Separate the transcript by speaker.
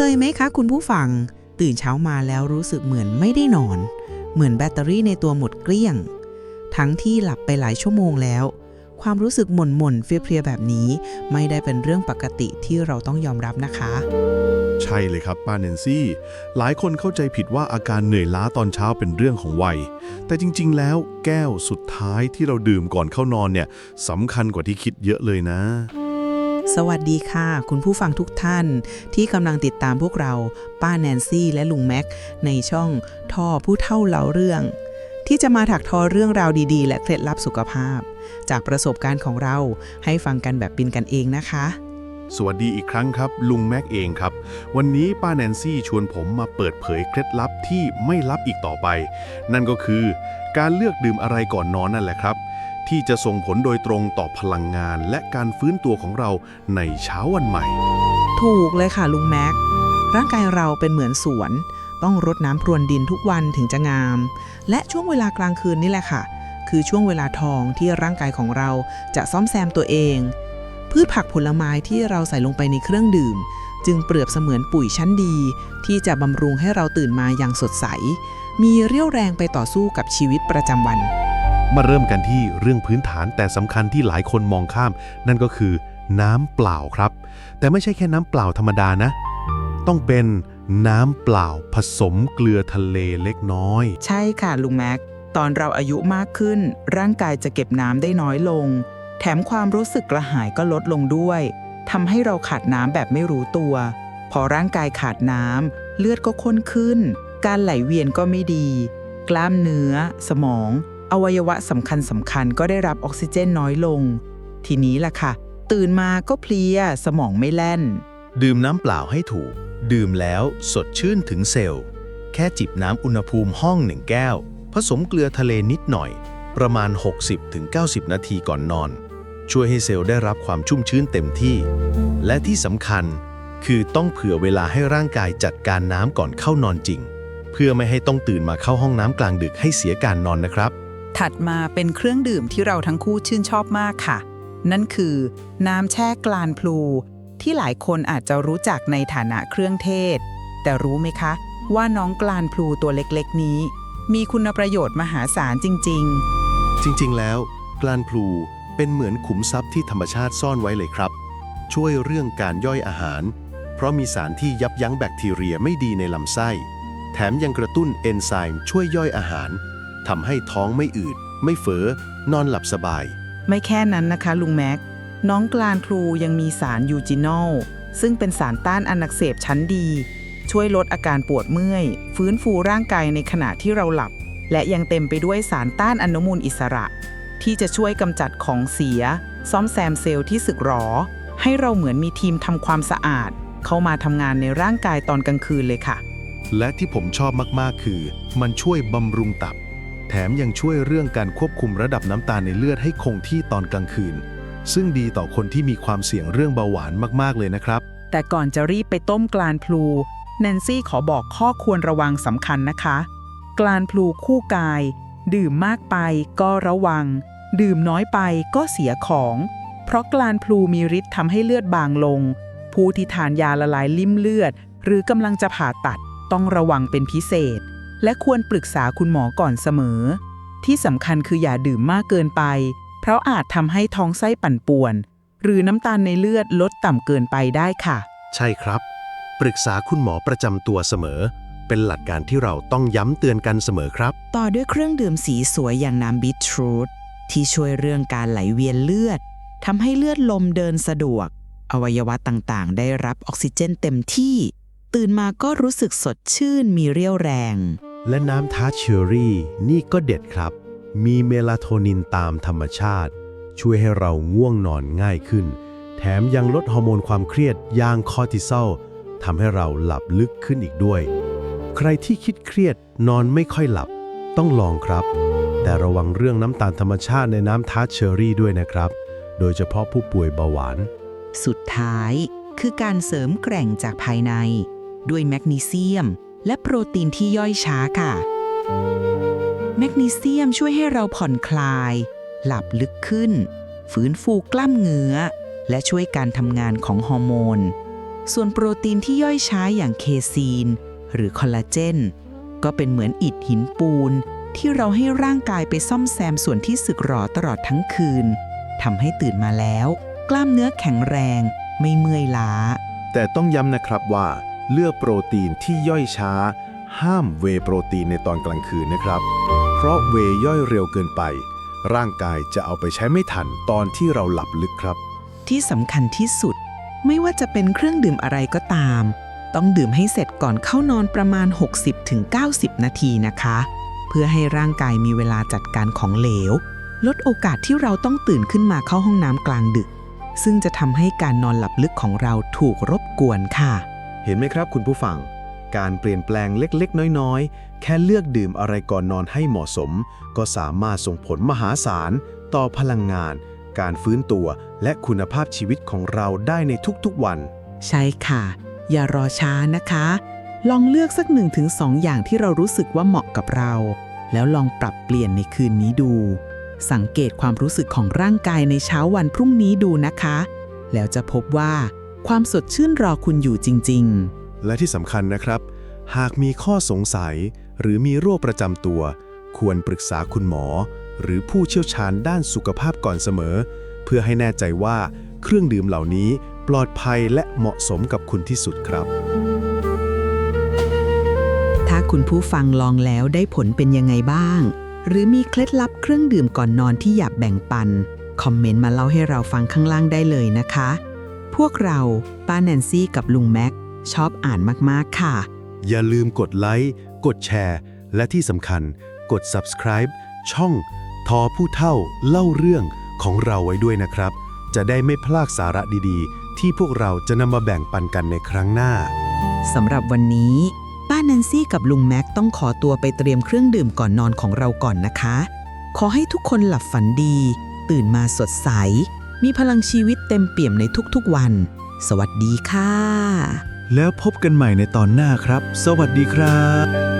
Speaker 1: เคยไหมคะคุณผู้ฟัง ตื่นเช้ามาแล้วรู้สึกเหมือนไม่ได้นอน เหมือนแบตเตอรี่ในตัวหมดเกลี้ยง ทั้งที่หลับไปหลายชั่วโมงแล้ว ความรู้สึกหม่นหม่นๆเพลียแบบนี้ ไม่ได้เป็นเรื่องปกติที่เราต้องยอมรับนะคะ
Speaker 2: ใช่เลยครับป้าแนนซี่ หลายคนเข้าใจผิดว่าอาการเหนื่อยล้าตอนเช้าเป็นเรื่องของวัย แต่จริง ๆ แล้วแก้วสุดท้ายที่เราดื่มก่อนเข้านอนเนี่ยสำคัญกว่าที่คิดเยอะเลยนะ
Speaker 1: สวัสดีค่ะ คุณผู้ฟังทุกท่าน ที่กำลังติดตามพวกเราป้าแนนซี่และลุงแม็ก ในช่องทอผู้เท่าเล่าเรื่อง ที่จะมาถักทอเรื่องราวดีๆ และเคล็ดลับสุขภาพ จากประสบการณ์ของเราให้ฟังกันแบบเป็นกันเองนะคะ
Speaker 2: สวัสดีอีกครั้งครับ ลุงแม็กเองครับ วันนี้ป้าแนนซี่ชวนผมมาเปิดเผยเคล็ดลับที่ไม่ลับอีกต่อไป นั่นก็คือ การเลือกดื่มอะไรก่อนนอนนั่นแหละครับ ที่จะส่งผลโดยตรงต่อพลังงานและการฟื้นตัวของเราในเช้าวันใหม่
Speaker 1: ถูกเลยค่ะลุงแม็ก ร่างกายเราเป็นเหมือนสวน ต้องรดน้ำพรวนดินทุกวันถึงจะงาม และช่วงเวลากลางคืนนี่แหละค่ะ คือช่วงเวลาทองที่ร่างกายของเราจะซ่อมแซมตัวเอง พืชผักผลไม้ที่เราใส่ลงไปในเครื่องดื่ม จึงเปรียบเสมือนปุ๋ยชั้นดี ที่จะบำรุงให้เราตื่นมาอย่างสดใส มีเรี่ยวแรงไปต่อสู้กับชีวิตประจำวัน
Speaker 2: มาเริ่มกันที่เรื่องพื้นฐานแต่สำคัญที่หลายคนมองข้าม นั่นก็คือน้ำเปล่าครับ แต่ไม่ใช่แค่น้ำเปล่าธรรมดานะ ต้องเป็นน้ำเปล่าผสมเกลือทะเลเล็กน้อย
Speaker 1: ใช่ค่ะลุงแม็ก ตอนเราอายุมากขึ้น ร่างกายจะเก็บน้ำได้น้อยลง แถมความรู้สึกกระหายก็ลดลงด้วยทำให้เราขาดน้ำแบบไม่รู้ตัว พอร่างกายขาดน้ำเลือดก็ข้นขึ้น การไหลเวียนก็ไม่ดี กล้ามเนื้อ สมอง อวัยวะสำคัญสำคัญก็ได้รับออกซิเจนน้อยลง ทีนี้ล่ะค่ะ ตื่นมาก็เพลียสมองไม่แล่น
Speaker 3: ดื่มน้ำเปล่าให้ถูก ดื่มแล้วสดชื่นถึงเซลล์ แค่จิบน้ำอุณหภูมิห้องหนึ่งแก้ว ผสมเกลือทะเลนิดหน่อย ประมาณ 60-90 นาทีก่อนนอน ช่วยให้เซลล์ได้รับความชุ่มชื้นเต็มที่ และที่สำคัญคือต้องเผื่อเวลาให้ร่างกายจัดการน้ำก่อนเข้านอนจริง เพื่อไม่ให้ต้องตื่นมาเข้าห้องน้ำกลางดึกให้เสียการนอนนะครับ
Speaker 4: ถัดมาเป็นเครื่องดื่มที่เราทั้งคู่ชื่นชอบมากค่ะ นั่นคือ น้ำแช่กลานพลู ที่หลายคนอาจจะรู้จักในฐานะเครื่องเทศ แต่รู้ไหมคะ ว่าน้องกลานพลูตัวเล็กๆ นี้ มีคุณประโยชน์มหาศาลจริงๆ
Speaker 2: จริงๆ แล้ว กลานพลูเป็นเหมือนขุมทรัพย์ที่ธรรมชาติซ่อนไว้เลยครับ ช่วยเรื่องการย่อยอาหาร เพราะมีสารที่ยับยั้งแบคทีเรียไม่ดีในลำไส้ แถมยังกระตุ้นเอนไซม์ช่วยย่อยอาหาร ทำให้ท้องไม่อืด ไม่เฟอ้อนอนหลับสบาย
Speaker 1: ไม่แค่นั้นนะคะลุงแม็ก น้องกลานพลูยังมีสารยูจินอลซึ่งเป็นสารต้านอนุเสบชั้นดี ช่วยลดอาการปวดเมื่อย ฟื้นฟูร่างกายในขณะที่เราหลับ และยังเต็มไปด้วยสารต้านอนุมูลอิสระ ที่จะช่วยกำจัดของเสีย ซ่อมแซมเซลล์ที่สึกหรอ ให้เราเหมือนมีทีมทำความสะอาด เข้ามาทำงานในร่างกายตอนกลางคืนเลยค่ะ
Speaker 2: และที่ผมชอบมาก ๆ คือ มันช่วยบำรุงตับ แถมยังช่วยเรื่องการควบคุมระดับน้ำตาลในเลือดให้คงที่ตอนกลางคืน ซึ่งดีต่อคนที่มีความเสี่ยงเรื่องเบาหวานมากๆเลยนะครับ
Speaker 1: แต่ก่อนจะรีบไปต้มกลานพลูแนนซี่ขอบอกข้อควรระวังสำคัญนะคะ กลานพลูคู่กาย ดื่มมากไปก็ระวัง ดื่มน้อยไปก็เสียของ เพราะกลานพลูมีฤทธิ์ทำให้เลือดบางลง ผู้ที่ทานยาละลายลิ่มเลือด หรือกำลังจะผ่าตัดต้องระวังเป็นพิเศษ และควรปรึกษาคุณหมอก่อนเสมอ ที่สำคัญคืออย่าดื่มมากเกินไป เพราะอาจทำให้ท้องไส้ปั่นป่วน หรือน้ำตาลในเลือดลดต่ำเกินไปได้ค่ะ
Speaker 3: ใช่ครับ ปรึกษาคุณหมอประจำตัวเสมอ เป็นหลักการที่เราต้องย้ำเตือนกันเสมอครับ
Speaker 1: ต่อด้วยเครื่องดื่มสีสวยอย่างน้ำบีทรูทที่ช่วยเรื่องการไหลเวียนเลือดทำให้เลือดลมเดินสะดวก อวัยวะต่างๆ ได้รับออกซิเจนเต็มที่ ตื่นมาก็รู้สึกสดชื่นมีเรี่ยวแรง
Speaker 3: และน้ำทาร์ตเชอรี่นี่ก็เด็ดครับ มีเมลาโทนินตามธรรมชาติ ช่วยให้เราง่วงนอนง่ายขึ้น แถมยังลดฮอร์โมนความเครียดอย่างคอร์ติซอลทำให้เราหลับลึกขึ้นอีกด้วย ใครที่คิดเครียดนอนไม่ค่อยหลับ ต้องลองครับ แต่ระวังเรื่องน้ำตาลธรรมชาติในน้ำทาร์ตเชอรี่ด้วยนะครับ โดยเฉพาะผู้ป่วยเบาหวาน
Speaker 1: สุดท้ายคือการเสริมแกร่งจากภายใน ด้วยแมกนีเซียม และโปรตีนที่ย่อยช้าค่ะ แมกนีเซียมช่วยให้เราผ่อนคลาย หลับลึกขึ้น ฟื้นฟูกล้ามเนื้อ และช่วยการทำงานของฮอร์โมน ส่วนโปรตีนที่ย่อยช้าอย่างเคซีน หรือคอลลาเจน ก็เป็นเหมือนอิฐหินปูน ที่เราให้ร่างกายไปซ่อมแซมส่วนที่สึกหรอตลอดทั้งคืนทำให้ตื่นมาแล้ว กล้ามเนื้อแข็งแรง ไม่เมื่อยล้า
Speaker 2: แต่ต้องย้ำนะครับว่า เลือกโปรตีนที่ย่อยช้า ห้ามเวโปรตีนในตอนกลางคืนนะครับ เพราะเวย์ย่อยเร็วเกินไป ร่างกายจะเอาไปใช้ไม่ทันตอนที่เราหลับลึกครับ
Speaker 1: ที่สำคัญที่สุด ไม่ว่าจะเป็นเครื่องดื่มอะไรก็ตาม ต้องดื่มให้เสร็จก่อนเข้านอนประมาณ 60-90 นาทีนะคะ เพื่อให้ร่างกายมีเวลาจัดการของเหลว ลดโอกาสที่เราต้องตื่นขึ้นมาเข้าห้องน้ำกลางดึก ซึ่งจะทำให้การนอนหลับลึกของเราถูกรบกวนค่ะ
Speaker 2: เห็นไหมครับคุณผู้ฟัง การเปลี่ยนแปลงเล็กๆ น้อยๆ แค่เลือกดื่มอะไรก่อนนอนให้เหมาะสม ก็สามารถส่งผลมหาศาล ต่อพลังงาน การฟื้นตัวและคุณภาพชีวิตของเราได้ในทุกๆวัน
Speaker 1: ใช่ค่ะ อย่ารอช้านะคะ ลองเลือกสักหนึ่งถึงสองอย่างที่เรารู้สึกว่าเหมาะกับเรา แล้วลองปรับเปลี่ยนในคืนนี้ดู สังเกตความรู้สึกของร่างกายในเช้าวันพรุ่งนี้ดูนะคะ แล้วจะพบว่า ความสดชื่นรอคุณอยู่จริง
Speaker 5: และที่สำคัญนะครับ หากมีข้อสงสัย หรือมีโรคประจำตัว ควรปรึกษาคุณหมอ หรือผู้เชี่ยวชาญด้านสุขภาพก่อนเสมอ เพื่อให้แน่ใจว่าเครื่องดื่มเหล่านี้ปลอดภัยและเหมาะสมกับคุณที่สุดครับ
Speaker 1: ๆถ้าคุณผู้ฟังลองแล้วได้ผลเป็นยังไงบ้าง หรือมีเคล็ดลับเครื่องดื่มก่อนนอนที่อยากแบ่งปัน คอมเมนต์มาเล่าให้เราฟังข้างล่างได้เลยนะคะ พวกเราป้าแนนซี่กับลุงแม็ก ชอบอ่านมากๆค่ะ
Speaker 5: อย่าลืมกดไลค์กดแชร์ และที่สำคัญกด subscribe ช่อง ทอผู้เท่าเล่าเรื่องของเราไว้ด้วยนะครับ จะได้ไม่พลาดสาระดีๆ ที่พวกเราจะนำมาแบ่งปันกันในครั้งหน้า
Speaker 1: สำหรับวันนี้ ป้าแนนซี่กับลุงแม็กต้องขอตัวไปเตรียมเครื่องดื่มก่อนนอนของเราก่อนนะคะ ขอให้ทุกคนหลับฝันดี ตื่นมาสดใส มีพลังชีวิตเต็มเปี่ยมในทุกๆวัน สวัสดีค่ะ
Speaker 2: แล้วพบกันใหม่ในตอนหน้าครับ สวัสดีครับ